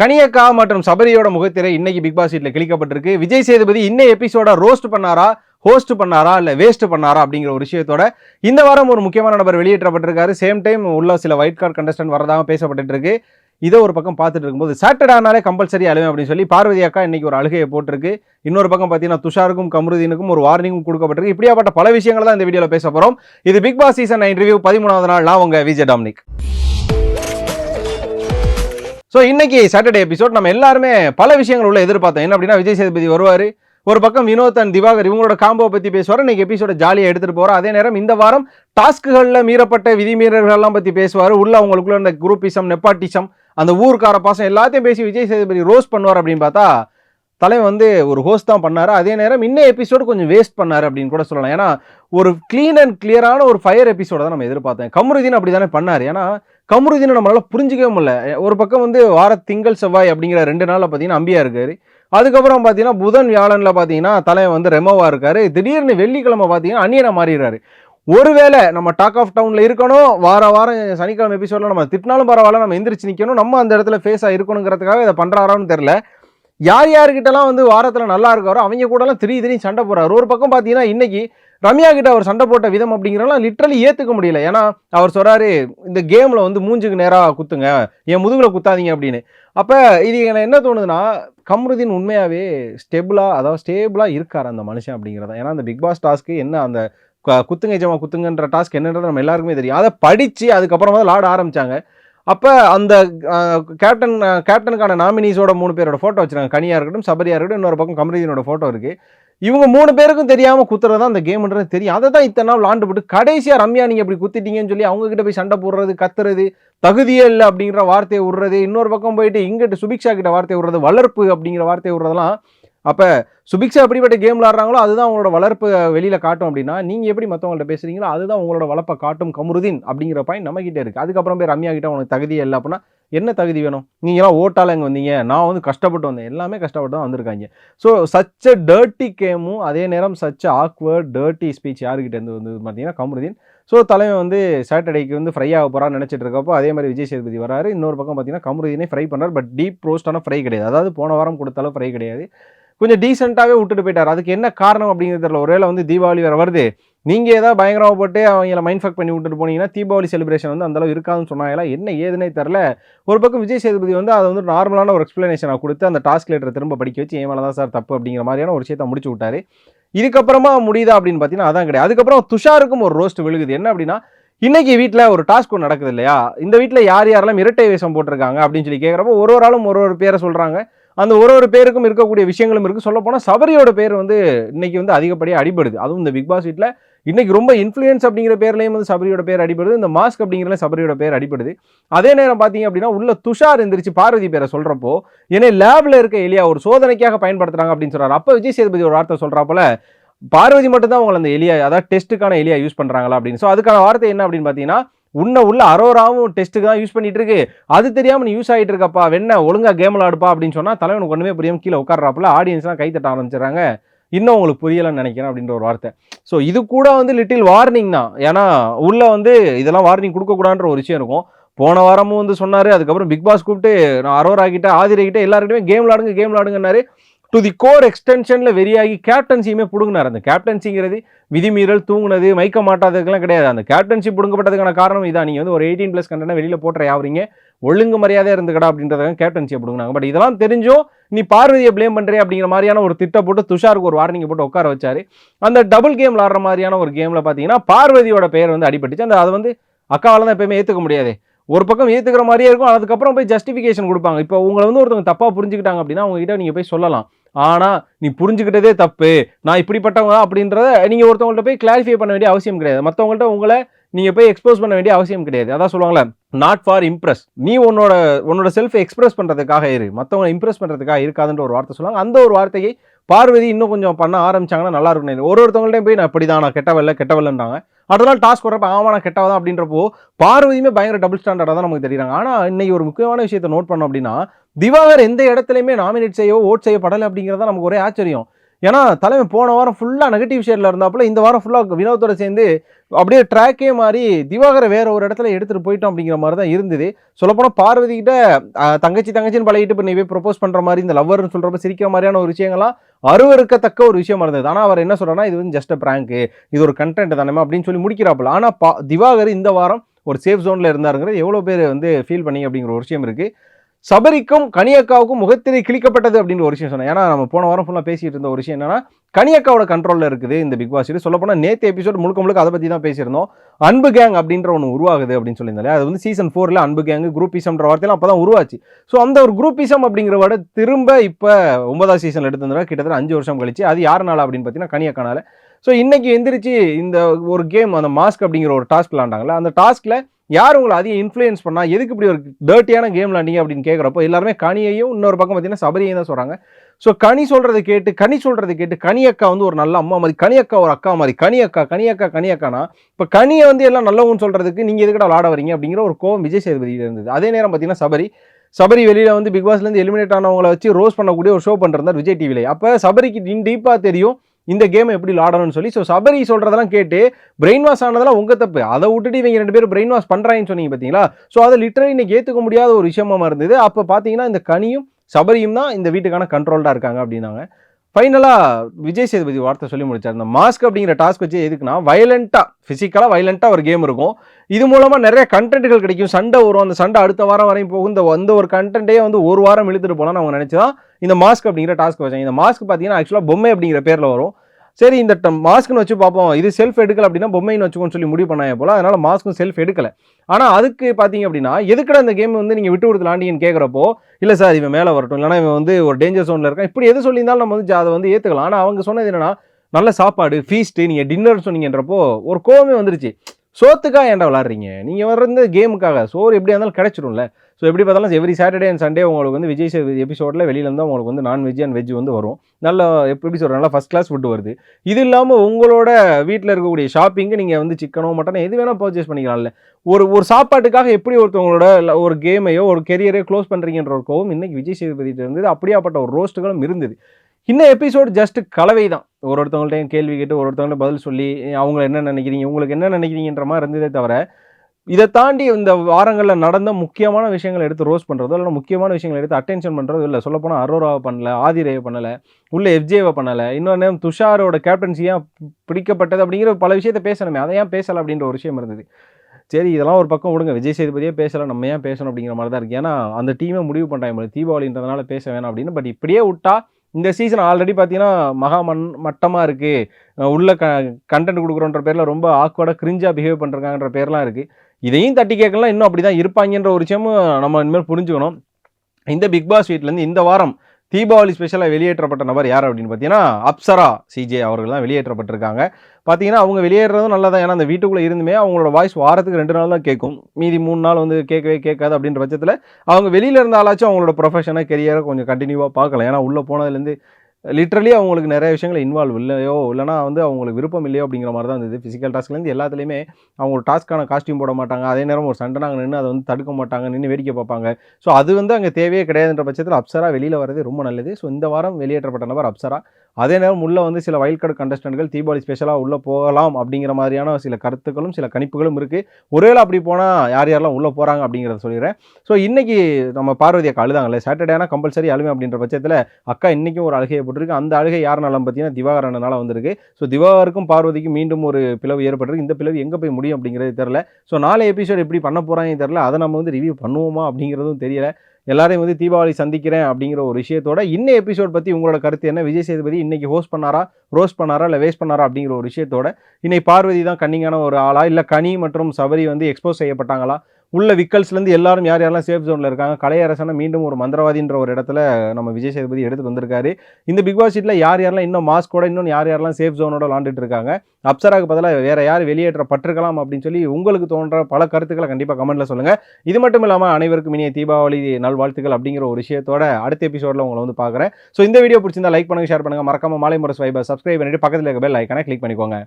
கனியக்கா மற்றும் சபரியோட முகத்திரை இன்னைக்கு big pass வீட்டில் கிளிக்கப்பட்டிருக்கு விஜய் சேதுபதி இன்னை எபிசோட ரோஸ்ட் பண்ணாரா? ஹோஸ்ட் பண்ணாரா? இல்லை வேஸ்ட் பண்ணாரா? அப்படிங்கிற ஒரு விஷயத்தோட இந்த வாரம் ஒரு முக்கியமான நபர் வெளியேற்றப்பட்டிருக்காரு. சேம் டைம் உள்ள சில ஒயிட் கார்டு கண்டஸ்டன்ட் வரதாக பேசப்பட்டு இருக்கு இதை ஒரு பக்கம் பார்த்துட்டு இருக்கும்போது சாட்டர்டே ஆனாலே கம்பல்சரி அழுவேன் அப்படின்னு சொல்லி பார்வதி அக்கா இன்னைக்கு ஒரு அழுகையை போட்டிருக்கு. இன்னொரு பக்கம் பார்த்தீங்கன்னா துஷாருக்கும் கமருதீனுக்கும் ஒரு வார்னிங்கும் கொடுக்கப்பட்டிருக்கு. இப்படியாப்பட்ட பல விஷயங்கள் தான் இந்த வீடியோவில் பேச போகிறோம் இது பிக் பாஸ் சீசன் இன்டர்வியூ பதிமூணாவது நாள். நான் உங்கள் விஜய் டாமினிக் ஸோ இன்னைக்கு சாட்டர்டே எபிசோட் நம்ம எல்லாருமே பல விஷயங்கள் உள்ள எதிர்பார்த்தோம். என்ன அப்படின்னா விஜய் சேதுபதி வருவார். ஒரு பக்கம் வினோத் அண்ட் திவாகர் இவங்களோட காம்போ பற்றி பேசுவார். இன்னைக்கு எபிசோட ஜாலியாக எடுத்துகிட்டு போகிறோம் அதே நேரம் இந்த வாரம் டாஸ்க்குகளில் மீறப்பட்ட விதிமீறல்கள்லாம் பற்றி பேசுவார். உள்ள அவங்களுக்குள்ள இந்த குரூப்பிசம் நெப்பாட்டிசம் அந்த ஊர்க்கார பாசம் எல்லாத்தையும் பேசி விஜய் சேதுபதி ரோஸ் பண்ணுவார் அப்படின்னு பார்த்தா தலைவன் வந்து ஒரு ஹோஸ்ட் தான் பண்ணார். அதே நேரம் இன்னும் எபிசோடு கொஞ்சம் வேஸ்ட் பண்ணார் அப்படின்னு கூட சொல்லலாம். ஏன்னா ஒரு க்ளீன் அண்ட் கிளியரான ஒரு ஃபயர் எபிசோட தான் நம்ம எதிர்பார்த்தேன் கமருதீன் அப்படி தானே பண்ணார். ஏன்னா கமருதீனை நம்மளால புரிஞ்சிக்கவே முடியல. ஒரு பக்கம் வந்து வார திங்கள் செவ்வாய் அப்படிங்கிற ரெண்டு நாளில் பார்த்தீங்கன்னா அம்பியா இருக்காரு. அதுக்கப்புறம் பார்த்தீங்கன்னா புதன் வியாழனில் பார்த்தீங்கன்னா தலைவன் வந்து ரெமோவாக இருக்காரு. திடீர்னு வெள்ளிக்கிழமை பார்த்தீங்கன்னா அந்நியனை மாறிடுறாரு. ஒருவேளை நம்ம டாக் ஆஃப் டவுனில் இருக்கணும். வார வாரம் சனிக்கிழமை எபிசோடில் நம்ம திட்டினாலும் பரவாயில்ல நம்ம எந்திரிச்சு நிற்கணும் நம்ம அந்த இடத்துல ஃபேஸாக இருக்கணுங்கிறதுக்காக இதை பண்ணுறாரான்னு தெரில யார் யார்கிட்டலாம் வந்து வாரத்தில் நல்லா இருக்காரோ அவங்க கூடலாம் திடீர் திடீர் சண்டை போடுறாரு. ஒரு பக்கம் பார்த்தீங்கன்னா இன்னைக்கு ரம்யா கிட்ட அவர் சண்டை போட்ட விதம் அப்படிங்கிறலாம் லிட்ரலி ஏற்றுக்க முடியல. ஏன்னா அவர் சொல்கிறாரு இந்த கேமில் வந்து மூஞ்சுக்கு நேராக குத்துங்க என் முதுகில் குத்தாதீங்க அப்படின்னு. அப்போ இது எனக்கு என்ன தோணுதுன்னா கம்ருதீன் உண்மையாகவே ஸ்டெபிளாக அதாவது ஸ்டேபிளாக இருக்கார் அந்த மனுஷன் அப்படிங்கிறத. ஏன்னா அந்த பிக் பாஸ் டாஸ்க்கு என்ன அந்த குத்துங்க ஜமா குத்துங்கன்ற டாஸ்க் என்னன்றது நம்ம எல்லாருக்குமே தெரியும். அதை படித்து அதுக்கப்புறமா தான் விளாட ஆரம்பித்தாங்க அப்போ அந்த கேப்டன் கேப்டனுக்கான நாமினிஸோட மூணு பேரோட ஃபோட்டோ வச்சுருக்காங்க. கனியாக இருக்கட்டும் சபரியாக இருக்கட்டும் இன்னொரு பக்கம் கமருதீனோட ஃபோட்டோ இருக்குது இவங்க மூணு பேருக்கும் தெரியாமல் குத்துறது தான் அந்த கேம்ன்றது தெரியும். அதை தான் இத்தனை நாள் விளாண்டு போட்டு கடைசியாக ரம்யா நீங்கள் இப்படி குத்திட்டீங்கன்னு சொல்லி அவங்க கிட்ட போய் சண்டை போடுறது கத்துறது தகுதியே இல்லை அப்படிங்கிற வார்த்தையை விடுறது இன்னொரு பக்கம் போயிட்டு இங்கிட்டு சுபிக்ஷா கிட்ட வார்த்தை விடுறது வளர்ப்பு அப்படிங்கிற வார்த்தையை விடுறதெல்லாம் அப்போ சுபிக்ஷா எப்படிப்பட்ட கேம் விளாட்றாங்களோ அதுதான் அவங்களோட வளர்ப்பு வெளியில் காட்டும் அப்படின்னா நீங்கள் எப்படி மற்றவங்கள்ட்ட பேசுகிறீங்களோ அதுதான் உங்களோட வளர்ப்பை காட்டும் கமருதீன் அப்படிங்கிற பாயிண்ட் நம்மகிட்ட இருக்குது அதுக்கப்புறம் போய் ரம்யா கிட்ட உனக்கு தகுதியே இல்லை அப்படின்னா என்ன தகுதி வேணும்? நீங்களாம் ஓட்டால் இங்கே வந்தீங்க? நான் வந்து கஷ்டப்பட்டு வந்தேன். எல்லாமே கஷ்டப்பட்டு தான் வந்திருக்காங்க. ஸோ சச்ச டர்ட்டி கேமும் அதே நேரம் சச்ச ஆக்வர்ட் டர்ட்டி ஸ்பீச் யாருக்கிட்ட இருந்து வந்து பார்த்தீங்கன்னா கமருதீன். ஸோ தலைமை வந்து சாட்டர்டேக்கு வந்து ஃப்ரை ஆக போகிறான்னு நினச்சிட்டு இருக்கப்போ அதே மாதிரி விஜய் சேதுபதி வராரு. இன்னொரு பக்கம் பார்த்தீங்கன்னா கமருதீனே ஃப்ரை பண்ணார். பட் டீப் ரோஸ்டான ஃப்ரை கிடையாது. அதாவது போன வாரம் கொடுத்தாலும் ஃப்ரை கிடையாது. கொஞ்சம் டீசெண்டாகவே விட்டுட்டு போயிட்டார். அதுக்கு என்ன காரணம் அப்படிங்கிறது தெரியல. ஒருவேளை வந்து தீபாவளி வேறு வருது. நீங்கள் ஏதாவது பயங்கரமாக போட்டு அவங்கள மைண்ட் ஃபக் பண்ணி விட்டுட்டு போனீங்கன்னா தீபாவளி செலிப்ரேஷன் வந்து அந்தளவு இருக்காதுன்னு சொன்னாங்களா? என்ன ஏதுனே தெரில ஒரு பக்கம் விஜய் சேதுபதி வந்து அதை வந்து நார்மலான ஒரு எக்ஸ்ப்ளனேஷனை கொடுத்து அந்த டாஸ்க் லெட்டரை திரும்ப படிக்க வச்சு ஏன் தான் சார் தப்பு அப்படிங்கிற மாதிரியான ஒரு விஷயத்தை முடிச்சு விட்டாரு. இதுக்கப்புறமா முடியுதா அப்படின்னு பார்த்தீங்கன்னா அதான் கிடையாது. அதுக்கப்புறம் துஷாருக்கும் ஒரு ரோஸ்ட் விழுகுது. என்ன அப்படின்னா இன்னைக்கு வீட்டில் ஒரு டாஸ்க் ஒன்று நடக்குது இல்லையா? இந்த வீட்டில் யார் யாரெல்லாம் இரட்டை வேஷம் போட்டிருக்காங்க? அப்படின்னு சொல்லி கேட்குறப்போ ஒரு ஒரு ஆளும் ஒரு ஒரு பேரை சொல்கிறாங்க அந்த ஒரு ஒரு பேருக்கும் இருக்கக்கூடிய விஷயங்களும் இருக்குது சொல்ல போனால் சபரியோட பேர் வந்து இன்னைக்கு வந்து அதிகப்படியாக அடிபடுது. அதுவும் இந்த பிக் பாஸ் வீட்டில் இன்னைக்கு ரொம்ப இன்ஃப்ளூயன்ஸ் அப்படிங்கிற பேர்லேயும் வந்து சபரியோட பேர் அடிபடுது. இந்த மாஸ்க் அப்படிங்கிறல சபரியோட பேர் அடிபடுது. அதே நேரம் பார்த்தீங்க அப்படின்னா உள்ள துஷார் எந்திரிச்சு பார்வதி பேரை சொல்கிறப்போ என்னை லேபில் இருக்க எலியா ஒரு சோதனைக்காக பயன்படுத்துகிறாங்க அப்படின்னு சொல்கிறார் அப்போ விஜய் சேதுபதி ஒரு வார்த்தை சொல்கிறாப்போல பார்வதி மட்டும்தான் உங்களை அந்த எலியா அதாவது டெஸ்ட்டுக்கான எலியா யூஸ் பண்ணுறாங்களா அப்படின்னு. ஸோ அதுக்கான வார்த்தை என்ன அப்படின்னு பார்த்தீங்கன்னா உன்னை உள்ள அரோராவும் டெஸ்ட்டுக்கு தான் யூஸ் பண்ணிட்டு இருக்கு அது தெரியாமல் நீ யூஸ் ஆகிட்டு இருக்கப்பா வெண்ண ஒழுங்காக கேம் விளாடுப்பா அப்படின்னு சொன்னால் தலைவனுக்கு ஒன்றுமே புரியாமல் கீழே உட்காடுறாப்புல ஆடியன்ஸ்லாம் கை தட்ட ஆரம்பிச்சிடுறாங்க. இன்னும் உங்களுக்கு புரியலன்னு நினைக்கிறேன் அப்படின்ற ஒரு வார்த்தை. ஸோ இது கூட வந்து லிட்டில் வார்னிங் தான். ஏன்னா உள்ளே வந்து இதெல்லாம் வார்னிங் கொடுக்கக்கூடாதுன்ற ஒரு விஷயம் இருக்கும். போன வாரமும் வந்து சொன்னார் அதுக்கப்புறம் பிக் பாஸ் கூப்பிட்டு நான் அரோராகிட்ட கிட்ட ஆதிரை எல்லாருக்கிட்டையுமே கேம் விளாடுங்க கேம் விளாடுங்கன்னாரு டு தி கோர் எக்ஸ்டென்ஷனில் வெறியாகி கேப்டன்சியுமே பிடுங்கினார். அந்த கேப்டன்சிங்கிறது விதிமீறல் தூங்குனது மைக்க மாட்டாததுக்கெல்லாம் கிடையாது. அந்த கேப்டன்சி பிடுங்கப்பட்டதுக்கான காரணம் இதான். நீங்கள் வந்து ஒரு எயிட்டீன் ப்ளஸ் கண்டனை வெளியில் போட்டுற யாவறீங்க ஒழுங்கு மரியாதையாக இருந்துக்கடா அப்படின்றதுக்காக கேப்டன்சியை பிடுங்கினாங்க. பட் இதெல்லாம் தெரிஞ்சும் நீ பார்வதியை ப்ளேம் பண்ணுறே அப்படிங்கிற மாதிரியான ஒரு திட்டம் போட்டு துஷாருக்கு ஒரு வார்னிங் போட்டு உட்கார வச்சாரு. அந்த டபுள் கேம் விளாடுற மாதிரியான ஒரு கேமில் பார்த்தீங்கன்னா பார்வதியோட பெயர் வந்து அடிபட்டுச்சு. அந்த அதை வந்து அக்காவால் தான் எப்பயுமே ஏற்றுக்க முடியாது. ஒரு பக்கம் ஏற்றுக்கிற மாதிரியே இருக்கும். அதுக்கப்புறம் போய் ஜஸ்டிஃபிகேஷன் கொடுப்பாங்க. இப்போ உங்களை வந்து ஒருத்தவங்க தப்பாக புரிஞ்சுக்கிட்டாங்க அப்படின்னா அவங்ககிட்ட நீங்கள் போய் சொல்லலாம். ஆனால் நீ புரிஞ்சுக்கிட்டதே தப்பு. நான் இப்படிப்பட்டவங்க தான் அப்படின்றத நீங்கள் ஒருத்தவங்கள்ட்ட போய் கிளாரிஃபை பண்ண வேண்டிய அவசியம் கிடையாது. மற்றவங்கள்ட்ட உங்களை நீங்கள் போய் எக்ஸ்போஸ் பண்ண வேண்டிய அவசியம் கிடையாது. அதான் சொல்லுவாங்களே நாட் ஃபார் இம்ப்ரெஸ் நீ உன்னோட உன்னோட செல்ஃப் எக்ஸ்பிரஸ் பண்ணுறதுக்காக இரு. மற்றவங்களை இம்ப்ரெஸ் பண்ணுறதுக்காக இருக்காதுன்ற ஒரு வார்த்தை சொல்லுவாங்க. அந்த ஒரு வார்த்தையை பார்வதி இன்னும் கொஞ்சம் பண்ண ஆரம்பிச்சாங்கன்னா நல்லா இருக்கும் ஒரு ஒருத்தவங்கள்ட்டையும் போய் நான் இப்படி தான் நான் கெட்டவல்ல கெட்டவல்லன்றாங்க அடுத்த நாள் டாஸ்க் வரப்ப ஆமா நான் கெட்டவதான் அப்படின்றப்போ பார்வதியுமே பயங்கர டபுள் ஸ்டாண்டர்டாக தான் நமக்கு தெரியுறாங்க. ஆனால் இன்னைக்கு ஒரு முக்கியமான விஷயத்தை நோட் பண்ணோம் அப்படின்னா திவாகர் எந்த இடத்துலையுமே நாமினேட் செய்யவோ ஓட் செய்யப்படலை அப்படிங்கிறத நமக்கு ஒரே ஆச்சரியம். ஏன்னா தலைமை போன வாரம் ஃபுல்லாக நெகட்டிவ் ஷேரில் இருந்தாப்புல இந்த வாரம் ஃபுல்லாக வினோத்தோட சேர்ந்து அப்படியே ட்ராக்கே மாறி திவாகரை வேற ஒரு இடத்துல எடுத்துகிட்டு போயிட்டோம் அப்படிங்கிற மாதிரி தான் இருந்தது. சொல்லப்போனால் பார்வதி கிட்ட தங்கச்சி தங்கச்சின்னு பழகிட்டு இப்போ நீ போய் ப்ரொப்போஸ் பண்ணுற மாதிரி இந்த லவ்வர்னு சொல்கிறப்ப சிரிக்கிற மாதிரியான ஒரு விஷயங்கள்லாம் அருவருக்கத்தக்க ஒரு விஷயமா இருந்தது. ஆனால் அவர் என்ன சொல்கிறேன்னா இது வந்து ஜஸ்ட் பிராங்க் இது ஒரு கண்டென்ட் தானே அப்படின்னு சொல்லி முடிக்கிறாப்புல. ஆனால் பா திவாகர் இந்த வாரம் ஒரு சேஃப் ஜோனில் இருந்தாருங்கிறது எவ்வளோ பேர் வந்து ஃபீல் பண்ணி அப்படிங்கிற ஒரு விஷயம் இருக்குது சபரிக்கும் கனியக்காவுக்கும் முகத்திரை கிழிக்கப்பட்டது அப்படின்னு ஒரு விஷயம் சொன்னேன். ஏன்னா நம்ம போன வாரம் ஃபுல்லாக பேசிட்டு இருந்த ஒரு விஷயம் என்னன்னா கனியக்காவோட கண்ட்ரோலில் இருக்குது இந்த பிக் பாஸ் சொல்லப்போனால் நேற்று எபிசோட் முழுக்க முழுக்க அதை பற்றி தான் பேசியிருந்தோம். அன்பு கேங் அப்படின்ற ஒன்று உருவாகுது அப்படின்னு சொல்லியிருந்தாலே அது வந்து சீசன் ஃபோரில் அன்பு கேங்கு குரூப்பிசம்ன்ற வார்த்தையெல்லாம் அப்போ தான் உருவாச்சு. ஸோ அந்த ஒரு குரூப்பிசம் அப்படிங்கிற விட திரும்ப இப்போ ஒன்பதாம் சீசன் எடுத்து கிட்டத்தட்ட அஞ்சு வருஷம் கழிச்சு அது யாருனால அப்படின்னு பார்த்தீங்கன்னா கனியக்கானால. ஸோ இன்னைக்கு எந்திரிச்சு இந்த ஒரு கேம் அந்த மாஸ்க் அப்படிங்கிற ஒரு டாஸ்க் விளாண்டாங்களே அந்த டாஸ்கில் யார் உங்களை அதிகம் இன்ஃப்ளூயன்ஸ் பண்ணால் எதுக்கு இப்படி ஒரு டேர்ட்டியான கேம் விளாண்டிங்க அப்படின்னு கேட்குறப்போ எல்லாருமே கனியையும் இன்னொரு பக்கம் பார்த்தீங்கன்னா சபரியையும் தான் சொல்கிறாங்க ஸோ கனி சொல்கிறது கேட்டு கனி சொல்கிறத கேட்டு கனி அக்கா வந்து ஒரு நல்ல அம்மா மாதிரி கனி அக்கா ஒரு அக்கா மாதிரி கனி அக்கா கனி அக்கா கனி அக்கானா இப்போ கனியை வந்து எல்லாம் நல்லவங்கன்னு சொல்கிறதுக்கு நீங்கள் எதுக்கடா விளாட வரீங்க அப்படிங்கிற ஒரு கோவம் விஜய் சேதுபதியில இருந்தது. அதே நேரம் பார்த்தீங்கன்னா சபரி சபரி வெளியில் வந்து பிக் பாஸ்ல எலிமினேட் ஆனவங்களை வச்சு ரோஸ் பண்ணக்கூடிய ஒரு ஷோ பண்ணிருந்தார் விஜய் டிவியில் அப்போ சபரிக்கு டீப்பாக தெரியும் இந்த கேமை எப்படி விளாடணும்னு சொல்லி ஸோ சபரி சொல்கிறதெல்லாம் கேட்டு பிரெயின் வாஷ் ஆனதெல்லாம் உங்கள் தப்பு. அதை விட்டுட்டு இவங்க ரெண்டு பேரும் பிரெயின் வாஷ் பண்ணுறாங்கன்னு சொன்னீங்க பார்த்தீங்களா ஸோ அதை லிட்டரலி இன்னைக்கு ஏற்றுக்க முடியாத ஒரு விஷயமா இருந்தது அப்போ பார்த்தீங்கன்னா இந்த கனியும் சபரியும் தான் இந்த வீட்டுக்கான கண்ட்ரோல்டாக இருக்காங்க அப்படின்னாங்க. ஃபைனலாக விஜய் சேதுபதி வார்த்தை சொல்லி முடிச்சார். இந்த மாஸ்க் அப்படிங்கிற டாஸ்க் வச்சு எதுக்குன்னா வயலண்ட்டாக ஃபிசிக்கலாக வயலண்ட்டாக ஒரு கேம் இருக்கும். இது மூலமாக நிறைய கண்டென்ட்கள் கிடைக்கும். சண்டை வரும். அந்த சண்டை அடுத்த வாரம் வரையும் போகும். இந்த அந்த ஒரு கண்டென்ட்டே வந்து ஒரு வாரம் இழுத்துட்டு போகலான்னு அவங்க நினச்சி தான் இந்த மாஸ்க் அப்படிங்கிற டாஸ்க் வச்சாங்க. இந்த மாஸ்க் பார்த்தீங்கன்னா ஆக்சுவலாக பொம்மை அப்படிங்கிற பேரில் வரும். சரி இந்த மாஸ்க்னு வச்சு பார்ப்போம். இது செல்ஃப் எடுக்கல அப்படின்னா பொம்மைன்னு வச்சுக்கோன்னு சொல்லி முடிவு பண்ணாங்க போல. அதனால மாஸ்க்கும் செல்ஃப் எடுக்கல. ஆனால் அதுக்கு பார்த்தீங்க அப்படின்னா எதுக்கட இந்த கேம் வந்து நீங்கள் விட்டு கொடுத்துலாண்டிங்கன்னு கேட்குறப்போ இல்லை சார் இவன் மேலே வரட்டும். இல்லைனா இவன் வந்து ஒரு டேஞ்சர் சோனில் இருக்கான். இப்படி எது சொல்லியிருந்தாலும் நம்ம வந்து அதை வந்து ஏற்றுக்கலாம் ஆனால் அவங்க சொன்னது என்னன்னா நல்ல சாப்பாடு ஃபீஸ்ட்டு நீங்கள் டின்னர் சொன்னீங்கன்றப்போ ஒரு கோவமே வந்துருச்சு. சோத்துக்காக ஏன்டா விளாட்றீங்க? நீங்கள் வர்றது கேமுக்காக. சோறு எப்படியா இருந்தாலும் கிடைச்சிடும்ல. ஸோ எப்படி பார்த்தாலும் எவ்ரி சாட்டர்டே அண்ட் சண்டே உங்களுக்கு வந்து விஜய் சேது எபிசோடில் வெளியிலேருந்து உங்களுக்கு வந்து நான்வெஜ் அண்ட் வெஜ் வந்து வரும். நல்ல எப்படி சொல்கிற நல்லா ஃபஸ்ட் கிளாஸ் ஃபுட் வருது. இது இல்லாமல் உங்களோட வீட்டில் இருக்கக்கூடிய ஷாப்பிங்கு நீங்கள் வந்து சிக்கனோ மட்டனோ எது வேணால் பர்ச்சேஸ் பண்ணிக்கலாம்ல. ஒரு ஒரு சாப்பாட்டுக்காக எப்படி ஒருத்தவங்களோட ஒரு கேமையோ ஒரு கெரியரையோ க்ளோஸ் பண்ணுறீங்கன்ற ஒரு கோவம் இன்னைக்கு விஜய் சேதுபதிட்டு இருந்தது அப்படியாப்பட்ட ஒரு ரோஸ்ட்டுகளும் இருந்தது. இன்னும் எபிசோடு ஜஸ்ட் கலவை தான் ஒரு ஒருத்தவங்கள்ட்டையும் கேள்வி கேட்டு ஒரு ஒருத்தவங்கள்ட்ட பதில் சொல்லி அவங்க என்ன நினைக்கிறீங்க உங்களுக்கு என்ன நினைக்கிறீங்கன்ற மாதிரி இருந்ததே தவிர இதை தாண்டி இந்த வாரங்களில் நடந்த முக்கியமான விஷயங்களை எடுத்து ரோஸ் பண்ணுறதோ இல்லை முக்கியமான விஷயங்களை எடுத்து அட்டென்ஷன் பண்ணுறதோ இல்லை சொல்லப்போனால் அரோராவை பண்ணல ஆதிரேவை பண்ணலை உள்ள எஃப்ஜேவை பண்ணலை இன்னொன்று துஷாரோட கேப்டன்சி ஏன் பிடிக்கப்பட்டது அப்படிங்கிற பல விஷயத்த பேசணுமே அதை ஏன் பேசலை அப்படின்ற ஒரு விஷயம் இருந்தது. சரி இதெல்லாம் ஒரு பக்கம் விடுங்க விஜய் சேதுபதியே பேசலாம் நம்ம ஏன் பேசணும் அப்படிங்கிற மாதிரி தான் இருக்குது ஏன்னா அந்த டீமை முடிவு பண்ணுறாங்க தீபாவளின்றதுனால பேச வேணாம் அப்படின்னு பட் இப்படியே விட்டா இந்த சீசன் ஆல்ரெடி பார்த்தீங்கன்னா மகா மண் மட்டமாக இருக்குது உள்ள க கண்டென்ட் கொடுக்குறோன்ற பேரில் ரொம்ப ஆக்வர்டாக கிரிஞ்சாக பிஹேவ் பண்ணுறாங்கன்ற பேர்லாம் இருக்குது இதையும் தட்டி கேட்கலாம். இன்னும் அப்படி தான் இருப்பாங்கன்ற ஒரு விஷயமும் நம்ம இனிமேல் புரிஞ்சுக்கணும். இந்த பிக் பாஸ் வீட்லேருந்து இந்த வாரம் தீபாவளி ஸ்பெஷலாக வெளியேற்றப்பட்ட நபர் யார் அப்படின்னு பார்த்தீங்கன்னா அப்சரா சிஜே அவர்கள் தான் வெளியேற்றப்பட்டிருக்காங்க. பார்த்தீங்கன்னா அவங்க வெளியேறதும் நல்லா தான் ஏன்னா அந்த வீட்டுக்குள்ளே இருந்துமே அவங்களோட வாய்ஸ் வாரத்துக்கு ரெண்டு நாள் தான் கேட்கும். மீதி மூணு நாள் வந்து கேட்கவே கேட்காது அப்படின்ற பட்சத்தில் அவங்க வெளியில் இருந்தாலாச்சும் அவங்களோட ப்ரொஃபஷனாக கெரியரை கொஞ்சம் கண்டினியூவாக பார்க்கலாம். ஏன்னா உள்ளே போனதுலேருந்து லிட்ரலி அவங்களுக்கு நிறைய விஷயங்கள் இன்வால்வ் இல்லையோ இல்லைனா வந்து அவங்களுக்கு விருப்பம் இல்லையோ அப்படிங்கிற மாதிரி தான் இருந்தது ஃபிசிக்கல் டாஸ்க்லேருந்து எல்லாத்துலேயுமே அவங்க ஒரு டாஸ்க்கான காஸ்டியூம் போட மாட்டாங்க. அதே நேரம் ஒரு சண்டை நாங்கள் நின்று அதை வந்து தடுக்க மாட்டாங்க நின்று வேடிக்கை பார்ப்பாங்க. ஸோ அது வந்து அங்கே தேவையே கிடையாதுன்ற பட்சத்தில் அப்சரா வெளியில் வரது ரொம்ப நல்லது. ஸோ இந்த வாரம் வெளியேற்றப்பட்ட நபர் அப்சரா. அதே நேரம் உள்ளே வந்து சில வைல்ட் கார்டு கண்டஸ்டன்ட்கள் தீபாவளி ஸ்பெஷலாக உள்ளே போகலாம் அப்படிங்கிற மாதிரியான சில கருத்துக்களும் சில கணிப்புகளும் இருக்குது ஒருவேளை அப்படி போனால் யார் யாரெல்லாம் உள்ளே போகிறாங்க அப்படிங்கிறத சொல்லிடுறேன். ஸோ இன்றைக்கி நம்ம பார்வதி அக்கா அழுதாங்களே சாட்டர்டேனா கம்பல்சரி அழுமை அப்படின்ற பட்சத்தில் அக்கா இன்றைக்கும் ஒரு அழுகையை போட்டிருக்கு. அந்த அழுகை யாருனாலும் பார்த்தீங்கன்னா திவாகரனால வந்திருக்கு. ஸோ திவாகருக்கும் பார்வதிக்கும் மீண்டும் ஒரு பிளவு ஏற்பட்டிருக்கு. இந்த பிளவு எங்கே போய் முடியும் அப்படிங்கிறது தெரில ஸோ நாளை எபிசோட் எப்படி பண்ண போகிறாங்க தெரில அதை நம்ம வந்து ரிவ்யூ பண்ணுவோமா அப்படிங்கிறதும் தெரியல. எல்லாரையும் வந்து தீபாவளி சந்திக்கிறேன் அப்படிங்கிற ஒரு விஷயத்தோட இன்னும் எபிசோட் பற்றி உங்களோட கருத்து என்ன? விஜய் சேதுபதி இன்னைக்கு ஹோஸ்ட் பண்ணாரா? ரோஸ்ட் பண்ணாரா? இல்லை வேஸ்ட் பண்ணாரா? அப்படிங்கிற ஒரு விஷயத்தோட இன்னைக்கு பார்வதி தான் கன்னிங்கான ஒரு ஆளா? இல்லை கனி மற்றும் சபரி வந்து எக்ஸ்போஸ் செய்யப்பட்டாங்களா? உள்ள விக்கல்ஸ்லேருந்து எல்லாரும் யார் யாரெல்லாம் சேஃப் ஜோனில் இருக்காங்க கலையரசனை மீண்டும் ஒரு மந்திரவாதின்ற ஒரு இடத்துல நம்ம விஜய் சேதுபதி எடுத்து வந்திருக்காரு. இந்த பிக் பாஸ் சீட்டில் யார் யாரெல்லாம் இன்னும் மாஸ்கோட இன்னும் யார் யாரெல்லாம் சேஃப் ஜோனோட விளாண்டுட்டு இருக்காங்க அப்சராக்கு பதிலாக வேறு யார் வெளியேற்றப்பட்டிருக்கலாம் அப்படின்னு சொல்லி உங்களுக்கு தோன்ற பல கருத்துக்களை கண்டிப்பாக கமெண்ட்டில் சொல்லுங்கள் இது மட்டும் இல்லாமல் அனைவருக்கும் இனிய தீபாவளி நல்வாழ்த்துக்கள் அப்படிங்கிற ஒரு விஷயத்தோட அடுத்த எபிசோடில் உங்களை வந்து பார்க்குறேன். ஸோ இந்த வீடியோ பிடிச்சிருந்தா லைக் பண்ணுங்கள் ஷேர் பண்ணுங்கள் மறக்காம மாலை முறை வைபர் சப்ஸ்கிரைப் பண்ணிட்டு பக்கத்தில் இருக்க பெல் ஐக்கானை கிளிக் பண்ணிக்கோங்க.